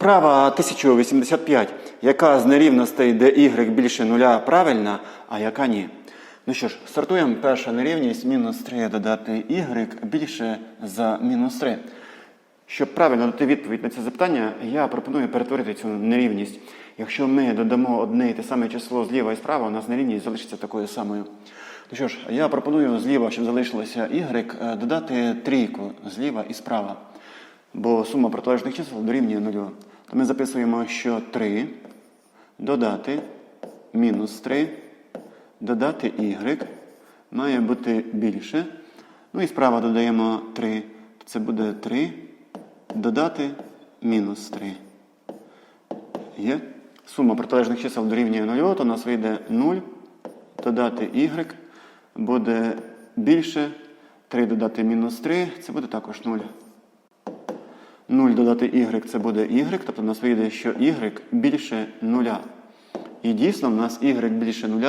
Вправа 1085. Яка з нерівностей, де y більше нуля правильна, а яка ні? Ну що ж, стартуємо. Перша нерівність мінус 3 додати y більше за мінус 3. Щоб правильно дати відповідь на це запитання, я пропоную перетворити цю нерівність. Якщо ми додамо одне і те саме число зліва і справа, у нас нерівність залишиться такою самою. Ну що ж, я пропоную зліва, щоб залишилося y, е, додати трійку зліва і справа. Бо сума протилежних чисел дорівнює нулю. То ми записуємо, що 3 додати мінус 3 додати y має бути більше. Ну і справа додаємо 3. Це буде 3 додати мінус 3. Є. Сума протилежних чисел дорівнює 0, то у нас вийде 0 додати y буде більше. 3 додати мінус 3, це буде також 0. 0 додати y це буде y, тобто у нас вийде, що y більше 0. І дійсно в нас y більше 0,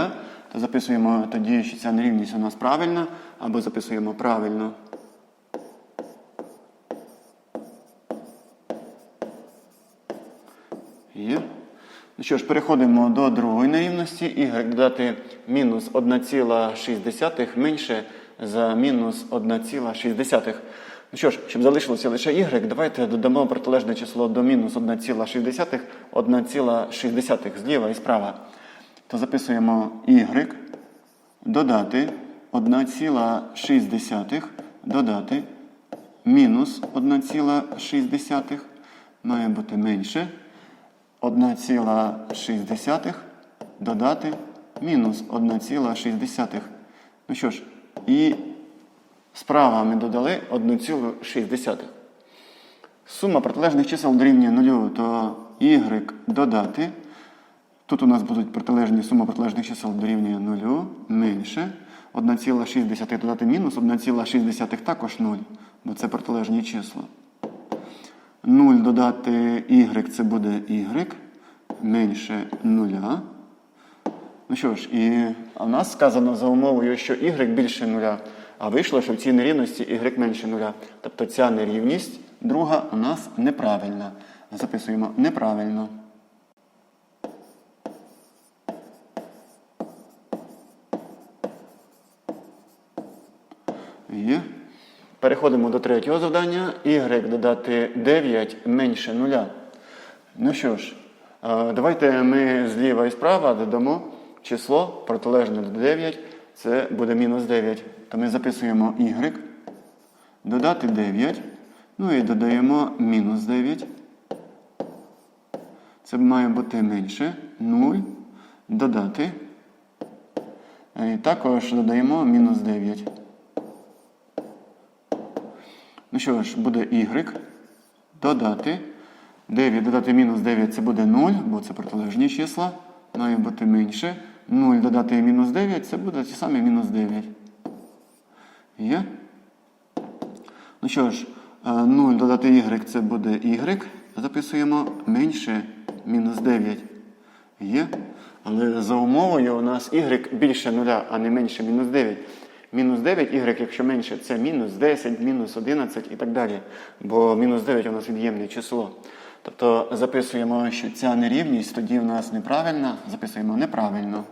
то записуємо тоді, що ця нерівність у нас правильна, або записуємо правильно. Є. Ну що ж, переходимо до другої нерівності. Y додати мінус 1,6 менше за мінус 1,6. Ну що ж, щоб залишилося лише y, давайте додамо протилежне число до мінус 1,6, 1,6 зліва і справа. То записуємо y додати 1,6 додати мінус 1,6 має бути менше. 1,6 додати мінус 1,6. Ну що ж, і справа ми додали 1,6. Сума протилежних чисел дорівнює 0, то y додати. Тут у нас будуть протилежні сума протилежних чисел дорівнює 0 менше. 1,6 додати мінус, 1,6 також 0, бо це протилежні числа. 0 додати y це буде y менше 0. Ну що ж, і в нас сказано за умовою, що y більше 0, а вийшло, що в цій нерівності y менше 0. Тобто ця нерівність друга у нас неправильна. Записуємо неправильно. Є. Переходимо до третього завдання. Y додати 9 менше 0. Ну що ж, е, давайте ми зліва і справа додамо число протилежне до 9. Це буде мінус 9. То ми записуємо y. Додати 9. Ну і додаємо мінус 9. Це має бути менше 0. Додати. І також додаємо мінус 9. Ну що ж, буде y додати. 9 додати мінус 9 це буде 0, бо це протилежні числа. Має бути менше. 0 додати мінус 9 це буде ті самі мінус 9. Є? Ну що ж, 0 додати y це буде y. Записуємо менше мінус 9. Є? Але за умовою у нас y більше 0, а не менше мінус 9. Мінус 9 y, якщо менше, це мінус 10, мінус 11 і так далі. Бо мінус 9 у нас від'ємне число. Тобто записуємо, що ця нерівність тоді в нас неправильна. Записуємо неправильно.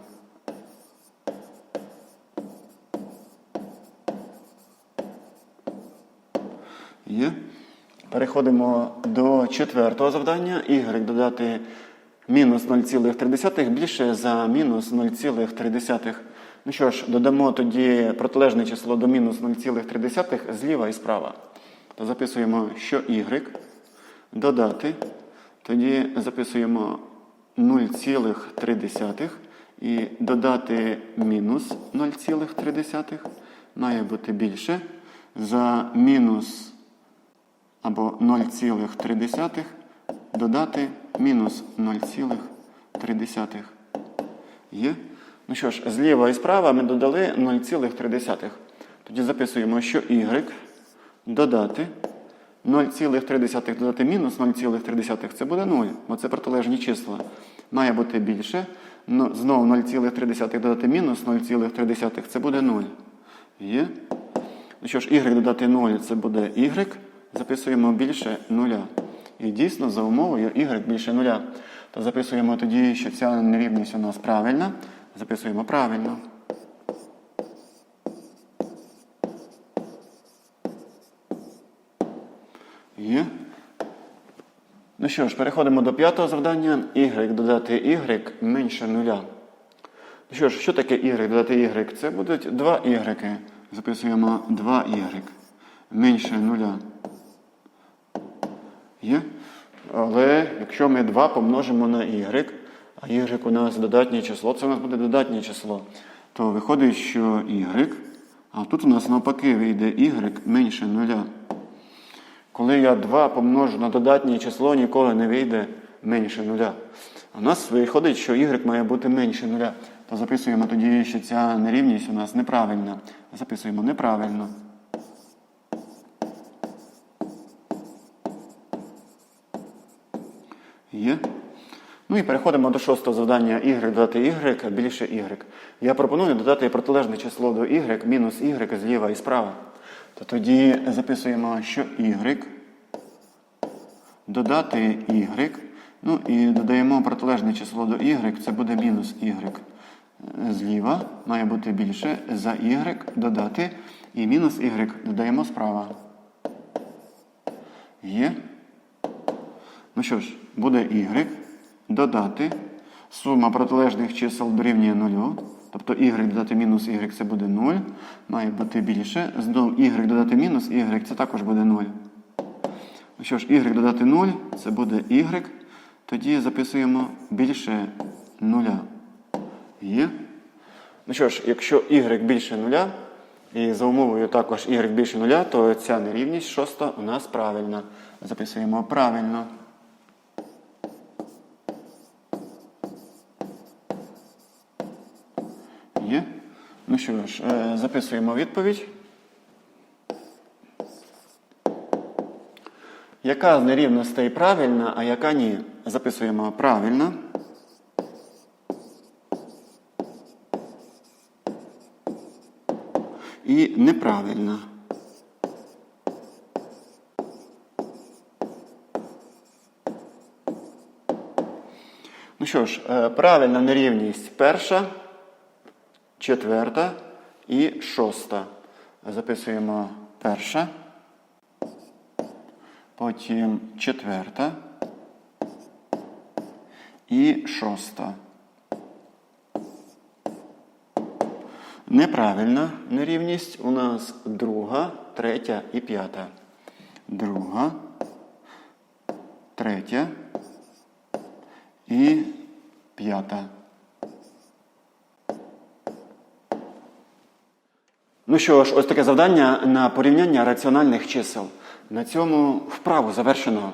Є. Переходимо до четвертого завдання. Y додати мінус 0,3 більше за мінус 0,3. Ну що ж, додамо тоді протилежне число до мінус 0,3 зліва і справа. То записуємо, що y додати. Тоді записуємо 0,3 і додати мінус 0,3 має бути більше. За мінус або 0,3 додати мінус 0,3. Є? Ну що ж, зліва і справа ми додали 0,3. Тоді записуємо, що y додати 0,3 додати мінус 0,3 це буде 0, бо це протилежні числа. Має бути більше. Ну, Знову 0,3 додати мінус 0,3 це буде 0. Є? Ну що ж, y додати 0 це буде y. Записуємо більше 0. І дійсно за умовою y більше нуля. То записуємо тоді, що ця нерівність у нас правильна. Записуємо правильно. Є. Ну що ж, переходимо до п'ятого завдання. Y додати y менше нуля. Ну що ж, що таке y додати y? Це будуть 2 y. Записуємо 2 y. Менше нуля. Є? Але якщо ми 2 помножимо на y, а y у нас додатнє число, це у нас буде додатнє число, то виходить, що y, а тут у нас навпаки вийде y менше нуля. Коли я 2 помножу на додатнє число, ніколи не вийде менше нуля. У нас виходить, що y має бути менше нуля. То записуємо тоді, що ця нерівність у нас неправильна. Записуємо неправильно. Є. Ну і переходимо до шостого завдання y додати y більше y. Я пропоную додати протилежне число до y мінус y зліва і справа. То тоді записуємо, що y додати y. Ну і додаємо протилежне число до y, це буде мінус y. Зліва має бути більше за y додати. І мінус y додаємо справа. Є. Ну що ж, буде y додати. Сума протилежних чисел дорівнює 0. Тобто y додати мінус y це буде 0. Має бути більше. Знову y додати мінус y це також буде 0. Ну що ж, y додати 0 це буде y. Тоді записуємо більше 0. Є. Ну що ж, якщо y більше 0, і за умовою також y більше 0, то ця нерівність шоста у нас правильна. Записуємо правильно. Що ж, е, записуємо відповідь. Яка з нерівностей правильна, а яка ні? Записуємо правильно. І неправильна. Ну що ж, е, правильна нерівність перша, четверта і шоста. Записуємо перша, потім четверта і шоста. Неправильна нерівність у нас друга, третя і п'ята. Друга, третя і п'ята. Ну що ж, ось таке завдання на порівняння раціональних чисел. На цьому вправу завершено.